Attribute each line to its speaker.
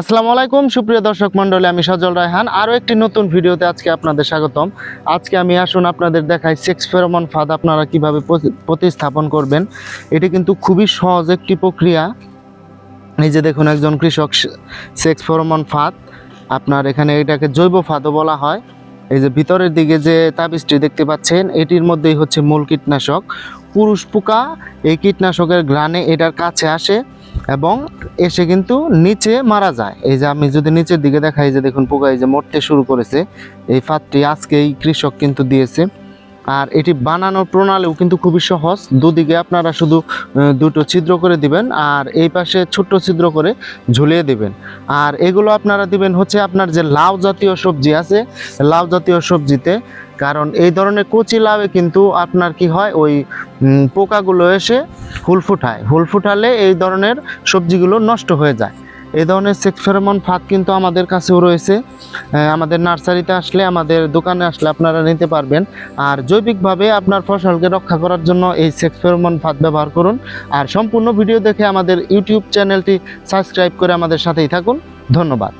Speaker 1: আসসালামু আলাইকুম, সুপ্রিয় দর্শক মণ্ডলী, আমি সজল রায়হান। আরও একটি নতুন ভিডিওতে আজকে আপনাদের স্বাগতম। আজকে আমি আসুন আপনাদের দেখাই সেক্স ফেরোমন ফাঁদ, আপনারা কীভাবে প্রতিস্থাপন করবেন। এটি কিন্তু খুবই সহজ একটি প্রক্রিয়া। এই যে দেখুন, একজন কৃষক সেক্স ফেরোমন ফাঁদ, আপনার এখানে এটাকে জৈব ফাঁদও বলা হয়। এই যে ভিতরের দিকে যে তাবিজটি দেখতে পাচ্ছেন, এটির মধ্যেই হচ্ছে মূল কীটনাশক। পুরুষ পোকা, এই কীটনাশকের ঘ্রাণে এটার কাছে আসে। এবং এসে কিন্তু নিচে মারা যায়। এই যে আমি যদি নিচের দিকে দেখাই যে দেখুন পোকা, এই যে মরতে শুরু করেছে। এই ফাঁদটি আজকে এই কৃষক কিন্তু দিয়েছে। আর এটি বানানোর প্রণালীও কিন্তু খুবই সহজ। দুদিকে আপনারা শুধু দুটো ছিদ্র করে দিবেন আর এই পাশে ছোট্ট ছিদ্র করে ঝুলিয়ে দিবেন। আর এগুলো আপনারা দিবেন হচ্ছে আপনার যে লাউ জাতীয় সবজি আছে, লাউ জাতীয় সবজিতে। কারণ এই ধরনের কচি লাউয়ে কিন্তু আপনার কি হয়, ওই পোকাগুলো এসে ফুল ফুটায়। ফুল ফুটালে এই ধরনের সবজিগুলো নষ্ট হয়ে যায়। এই ধরনের সেক্সফেরমন ফাঁদ কিন্তু আমাদের কাছেও রয়েছে। আমাদের নার্সারিতে আসলে, আমাদের দোকানে আসলে আপনারা নিতে পারবেন। আর জৈবিকভাবে আপনার ফসলকে রক্ষা করার জন্য এই সেক্সফেরমন ফাঁদ ব্যবহার করুন। আর সম্পূর্ণ ভিডিও দেখে আমাদের ইউটিউব চ্যানেলটি সাবস্ক্রাইব করে আমাদের সাথেই থাকুন। ধন্যবাদ।